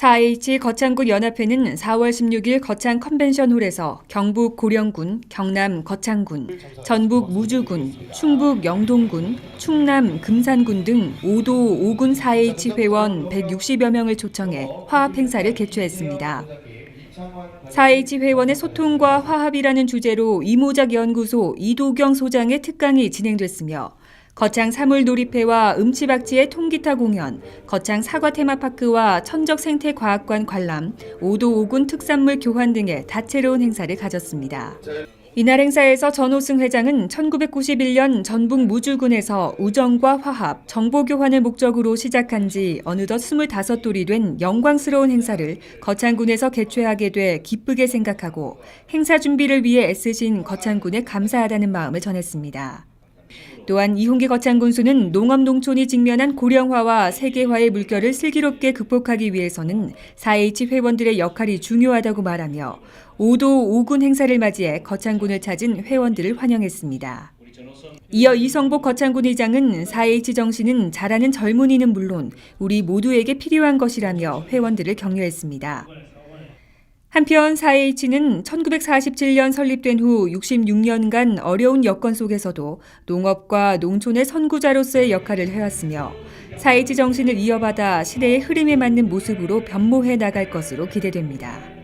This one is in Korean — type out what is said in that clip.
4H 거창군 연합회는 4월 16일 거창 컨벤션홀에서 경북 고령군, 경남 거창군, 전북 무주군, 충북 영동군, 충남 금산군 등 5도 5군 4H 회원 160여 명을 초청해 화합 행사를 개최했습니다. 4H 회원의 소통과 화합이라는 주제로 이모작 연구소 이도경 소장의 특강이 진행됐으며 거창 사물놀이패와 음치박지의 통기타 공연, 거창 사과 테마파크와 천적생태과학관 관람, 5도 5군 특산물 교환 등의 다채로운 행사를 가졌습니다. 이날 행사에서 전호승 회장은 1991년 전북 무주군에서 우정과 화합, 정보 교환을 목적으로 시작한 지 어느덧 25돌이 된 영광스러운 행사를 거창군에서 개최하게 돼 기쁘게 생각하고 행사 준비를 위해 애쓰신 거창군에 감사하다는 마음을 전했습니다. 또한 이홍기 거창 군수는 농업 농촌이 직면한 고령화와 세계화의 물결을 슬기롭게 극복하기 위해서는 4H 회원들의 역할이 중요하다고 말하며 5도 5군 행사를 맞이해 거창군을 찾은 회원들을 환영했습니다. 이어 이성복 거창군 의장은 4H 정신은 잘하는 젊은이는 물론 우리 모두에게 필요한 것이라며 회원들을 격려했습니다. 한편 4H는 1947년 설립된 후 66년간 어려운 여건 속에서도 농업과 농촌의 선구자로서의 역할을 해왔으며 4H 정신을 이어받아 시대의 흐름에 맞는 모습으로 변모해 나갈 것으로 기대됩니다.